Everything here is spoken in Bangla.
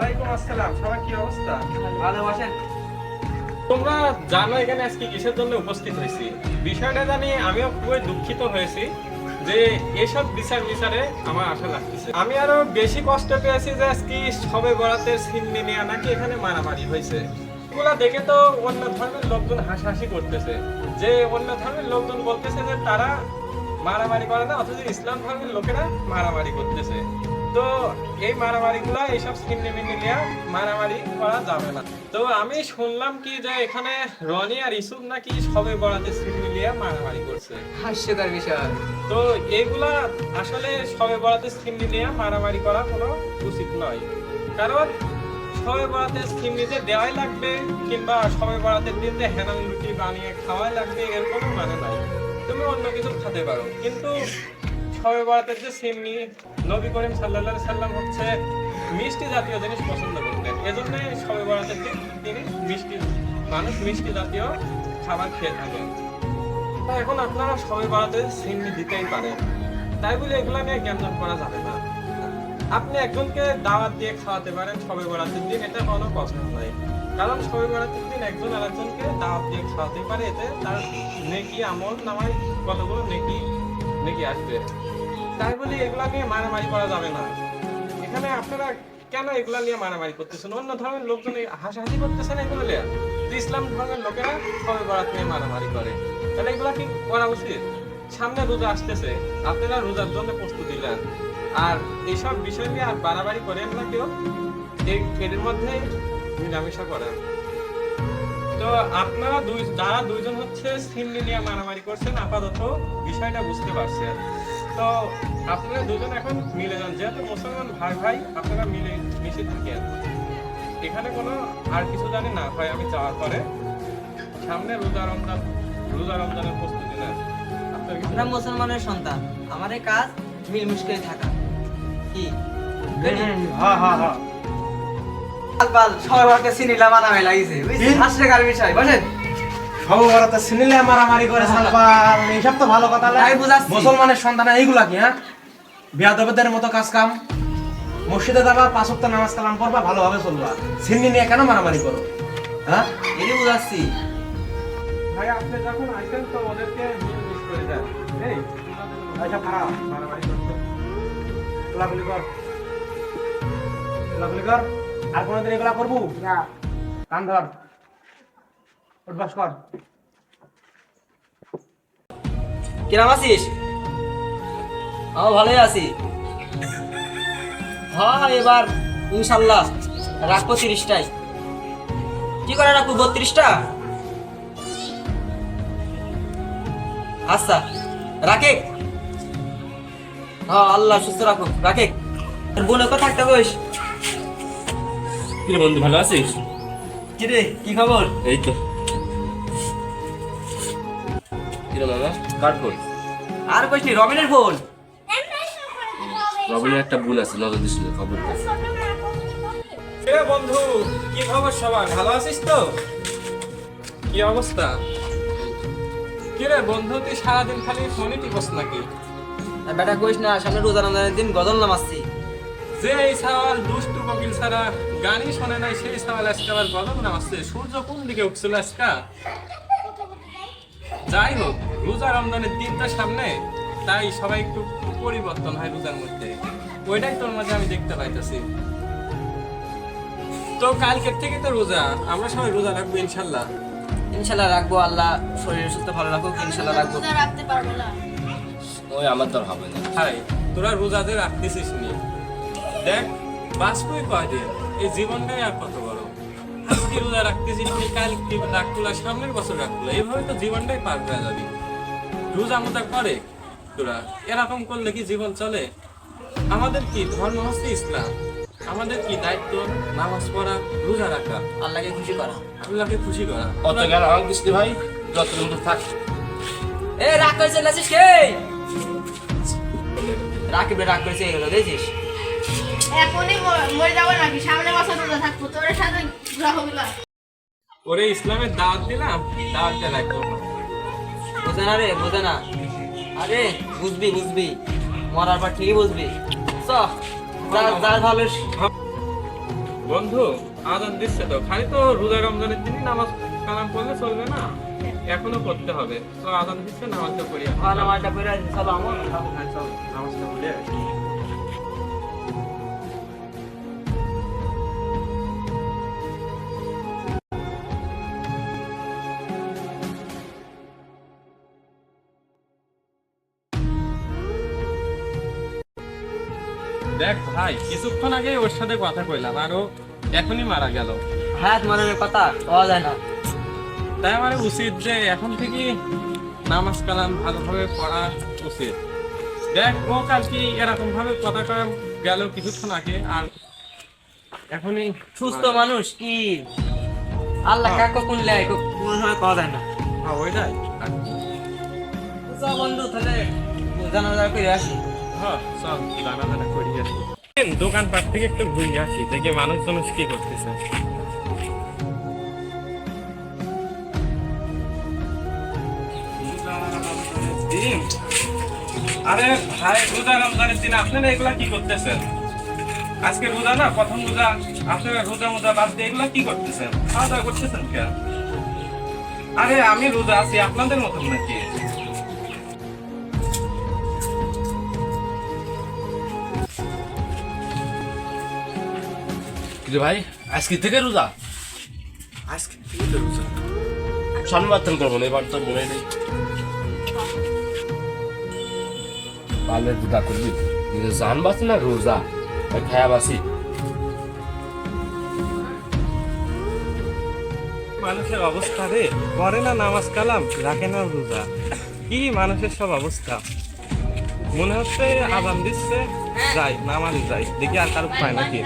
ওয়ালাইকুম আসসালাম সবার কি অবস্থা? ভালো। বসেন তোমরা জানো এখানে আজকে কিসের জন্য উপস্থিত হয়েছি? বিষয়টা জানি আমিও খুবই দুঃখিত হয়েছি যে এসব বিচার বিচারে আমার আশা লাগতেছে। আমি আরও বেশি কষ্ট পেয়েছি যে আজকে সবে বরাতের সিন্নি নিয়ে নাকি এখানে মারামারি হয়েছে। এগুলা দেখে তো অন্য ধর্মের লোকজন হাসাহাসি করতেছে। যে অন্য ধর্মের লোকজন বলতেছে যে তারা মারামারি করে না অথচ ইসলাম ধর্মের লোকেরা মারামারি করতেছে। তো এই মারামারিগুলা এইসব সিন্নি মিন্নি নিয়ে মারামারি করা যাবে না। তো আমি শুনলাম কি যে এখানে রনি আর ইসুফ নাকি সবে বড়াতে সিন্নি নিয়ে মারামারি করছে। হাস্যকর বিষয়। তো এগুলা আসলে সবে বরাতে সিন্নি নিয়ে মারামারি করা কোনো উচিত নয়। কারণ সবে বরাতে সিন্নি যে দেওয়াই লাগবে কিংবা সবে বরাতের দিন যে হেনান রুটি বানিয়ে খাওয়াই লাগবে এর কোনো মানে নাই। তুমি অন্য কিছু খেতে পারো। কিন্তু সবে বরাতের যে সিন্নি নবী করিম আলাইহি সাল্লাম হচ্ছে মিষ্টি জাতীয় জিনিস পছন্দ করতেন। এজন্য সবে বরাতের দিন তিনি মিষ্টি মানুষ, মিষ্টি জাতীয় খাবার খেয়ে থাকেন। এখন আপনারা সবাই বাড়াতে সিন্নি দিতেই পারেন। তাই বলে এগুলো নিয়ে জ্ঞানজাম করা যাবে না। আপনি একজনকে দাওয়াত দিয়ে খাওয়াতে পারেন সবে বরাতের দিন, এটা কোনো কষ্ট নাই কারণ সবে বরাতের দিন একজন আরেকজনকে দাওয়াত দিয়ে খাওয়াতে পারে, এতে তার নেকি আমল নামায় কতগুলো নেকি নেকি আসবে। তাই বলে এগুলা নিয়ে মারামারি করা যাবে না। এখানে আপনারা কেন এগুলা নিয়ে মারামারি করতেছেন? অন্য ধর্মের লোকজন হাসাহাসি করতেছেন এগুলো নিয়ে? ইসলাম ধর্মের লোকেরা সবে বরাত নিয়ে মারামারি করে। তাহলে এগুলা কি করা উচিত? সামনে রোজা আসতেছে, আপনারা রোজার জন্য প্রস্তুতি নেন। আর এইসব বিষয় নিয়ে আর বাড়াবাড়ি করেন না কেউ। এর মধ্যে নিরামিষা করেন। তো আপনারা দুই, যারা দুইজন হচ্ছে সিন্নি নিয়ে মারামারি করছেন, আপাতত বিষয়টা বুঝতে পারছেন। তো আপনারা দুজন এখন মিলে যান। যেহেতু মুসলমান ভাই ভাই আপনারা মিলে মিশে থাকেন। এখানে কোনো আর কিছু জানি না। হয় আমি যাওয়ার পরে সামনে রোজা রমজান রোজা রমজানের প্রস্তুতি নেন। আমরা মুসলমানের সন্তান। আমার এই কাজ মিলমিশ করে থাকা। কি? হ্যাঁ হ্যাঁ হ্যাঁ পাল সবাই ভাবতে সিনিলা মানামে লাগিছে। বুঝছেন? কি? হাস্যকর বিষয় বসেন সবরতে সিনেলে মারামারি করে সালপাল এইসব তো ভালো কথা তাই বুঝাচ্ছি। মুসলমানের সন্তান এইগুলা কি হ্যাঁ? বিয়াদবেদের মতো কাজ কাম। মসজিদে যাবা পাঁচ ওয়াক্ত নামাজ কালাম করবা ভালোভাবে চলবা। সিন্নি নিয়ে কেন মারামারি করো? হ্যাঁ? এটি বুঝাচ্ছি। ভাই আপনি যখন আসবেন তো ওদেরকে মিস করে দেন। এই এইসব খারাপ। মারামারি করতে। খোলাখুলি কর। খোলাখুলি কর। আর কোনোদিন এগুলা করব? না। কান ধর। উঠবাস কর। কিরাম আছিস? আমি ভালোই আছি। হ্যাঁ এবার ইনশাল্লাহ রাখব তিরিশটাই। কি করে রাখব বত্রিশটা? আচ্ছা রাখে হ্যাঁ আল্লাহ সুস্থ রাখো রাখে বোন ওকে থাকতে বস কিরে বন্ধু ভালো আছিস? কিরে কি খবর? এই তো। কিরে মামা কার ফোন আর কইছি রবিনের ফোন রবিনের একটা বোন আছে নজর দিছিল খবর বন্ধু কি খবর সবার? ভালো আছিস তো? কি অবস্থা? কি রে বন্ধু তুই সারাদিন খালি ফোনই টিপস নাকি? বেটা কইস না সামনে রোজা রমজানের দিন গজল নামাচ্ছি। যে এই সওয়াল দুষ্টু কোকিল ছাড়া গানই শোনে নাই সেই সওয়াল আজকে আবার গজব নামাচ্ছে। সূর্য কোন দিকে উঠছিল আজকা? যাই হোক রোজা রমজানের দিনটা সামনে তাই সবাই একটু পরিবর্তন হয় রোজার মধ্যে। ওইটাই তোর মাঝে আমি দেখতে পাইতেছি। তো কালকের থেকে তো রোজা আমরা সবাই রোজা রাখব ইনশাল্লাহ। ইনশাল্লাহ রাখব আল্লাহ শরীর সুস্থ ভালো রাখুক ইনশাল্লাহ রাখব। রোজা রাখতে পারব না। ওই আমার তো হবে না। হাই তোরা রোজাদের রাখতেছিস নি দেখ বাঁচবই কয়দিন এই জীবনটাই আর কত বড়। আজকে রোজা রাখতেছিস নি কাল কি রাখতুলা সামনের বছর রাখতুলা এইভাবে তো জীবনটাই পার হয়ে যাবি। রোজা মোজা করে। তোরা এরকম করলে কি জীবন চলে? আমাদের কি ধর্ম হচ্ছে ইসলাম? আমাদের কি দায়িত্ব? নামাজ পড়া রোজা রাখা? আল্লাহকে খুশি করা। আল্লাহকে খুশি করা। অত গেল আমার কৃষ্টি ভাই যত মতো থাক। এ রাগ করে চলে আসিস কে? রাকিব রাগ করেছে এগুলো দেখছিস? এখনই মরে যাব নাকি? সামনে বছর রোজা থাকব। তোর সাথে না ওরে ইসলামের দাওয়াত দিলাম দাওয়াত রাখব না। বোঝে না রে বোঝে না। আরে বুঝবি বুঝবি। মরার পর ঠিকই বুঝবি। যার ভালো বন্ধু আজান দিচ্ছে তো। খালি তো রোজা রমজানের দিনই নামাজ কালাম করলে চলবে না। এখনও করতে হবে। তো আজান দিচ্ছে নামাজটা করি আর নামাজটা পড়ে চলো আমার হ্যাঁ, নামাজটা পড়ে দেখ ভাই কিছুক্ষণ আগে ওর সাথে কথা কইলাম আর ও এখনই মারা গেল। হ্যাঁ তোমার কথা পাওয়া যায় না। তাই আমার উচিত যে এখন থেকে নামাজ কালাম ভালোভাবে পড়া উচিত। দেখ ও কালকে এরকম ভাবে কথা কয়ে গেল কিছুক্ষণ আগে আর এখনই সুস্থ মানুষ কি? আল্লাহ কাকে কোন লেয় কোন সময় পাওয়া যায় না। হ্যাঁ, ওইটাই। বন্ধু তাহলে হ্যাঁ জানা জানা করি আসি। দোকানপাট থেকে একটু ঘুরে আসি, দেখি মানুষজন কি করতেছে। আরে ভাই, রোজা, রমজানের দিন আপনারা এগুলা কি করতেছেন? আজকে রোজা না, প্রথম রোজা, আপনারা রোজা, মোজা বাদ দিয়ে এগুলা কি করতেছেন? খাওয়া দাওয়া করতেছেন কেন? আরে আমি রোজা আছি আপনাদের মতন নাকি? কিন্তু ভাই আজকে থেকে রোজা? আজকে থেকে রোজা। সন্মার্থন করব না এবার তো মনে নেই। পালে রোজা করবি? কিন্তু জান বাঁচি না রোজা? খায়া বাসি। মানুষের অবস্থা রে করে না নামাজ কালাম রাখে না রোজা। কি মানুষের সব অবস্থা? মনে হচ্ছে আজান দিচ্ছে যাই নামাজ যাই দেখি আর কারও পায় নাকি।